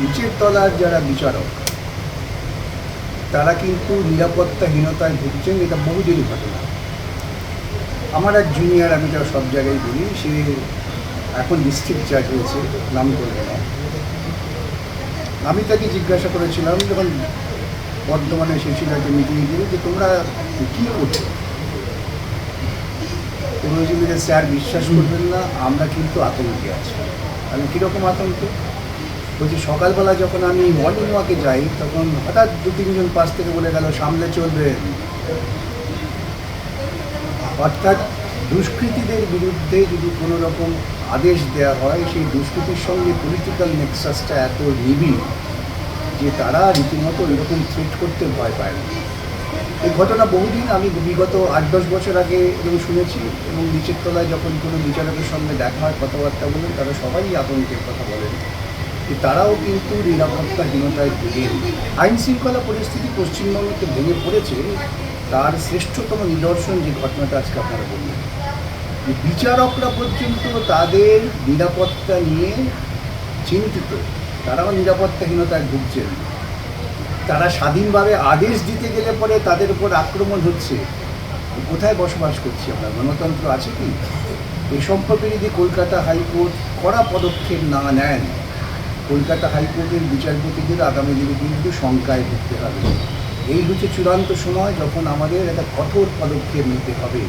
নিচের তলার যারা বিচারক, তারা কিন্তু নিরাপত্তাহীনতায় ভুগছেন, এটা বহুদিনই ঘটনা। আমার এক জুনিয়র আমি তার সব জায়গায় বলি, সে এখন ডিস্ট্রিক্ট জাজ হয়েছে, নাম করবে না। আমি তাকে জিজ্ঞাসা করেছিলাম, যখন বর্ধমানে এসেছিল একটা মিটিংয়ে গিয়ে যে তোমরা কী করছ? পুরোজীবীরা স্যার বিশ্বাস করবেন না, আমরা কিন্তু আতঙ্কে আছি। আমি কীরকম আতঙ্কে? বলছি, সকালবেলা যখন আমি মর্নিং ওয়াকে যাই, তখন হঠাৎ দু তিনজন পাশ থেকে বলে গেল, সামনে চলবে। অর্থাৎ দুষ্কৃতীদের বিরুদ্ধে যদি কোনো রকম আদেশ দেওয়া হয়, সেই দুষ্কৃতির সঙ্গে পলিটিক্যাল নেক্সাসটা এত নিবিড় যে তারা রীতিমতো এরকম থ্রেট করতে ভয় পায় না। এই ঘটনা বহুদিন আমি বিগত আট দশ বছর আগে এবং শুনেছি এবং নিচের তলায় যখন কোনো বিচারকের সঙ্গে দেখা হয়, কথাবার্তা বলেন, তারা সবাই আতঙ্কের কথা বলেন। তারাও কিন্তু নিরাপত্তাহীনতায় ভুগেন আইন শৃঙ্খলা পরিস্থিতি পশ্চিমবঙ্গতে ভেঙে পড়েছে, তার শ্রেষ্ঠতম নিদর্শন যে ঘটনাটা আজকে আপনারা বললেন। যে বিচারকরা পর্যন্ত তাদের নিরাপত্তা নিয়ে চিন্তিত। তারাও নিরাপত্তাহীনতায় ভুগছেন। তারা স্বাধীনভাবে আদেশ দিতে গেলে পরে তাদের উপর আক্রমণ হচ্ছে। কোথায় বসবাস করছি আমরা? গণতন্ত্র আছে কি? এ সম্পর্কে যদি কলকাতা হাইকোর্ট কড়া পদক্ষেপ না নেন কলকাতা হাইকোর্টের বিচারপতিদের আগামী দিনে কিন্তু শঙ্কায় ভুগতে হবে। এই হচ্ছে চূড়ান্ত সময় যখন আমাদের একটা কঠোর পদক্ষেপ নিতে হবে।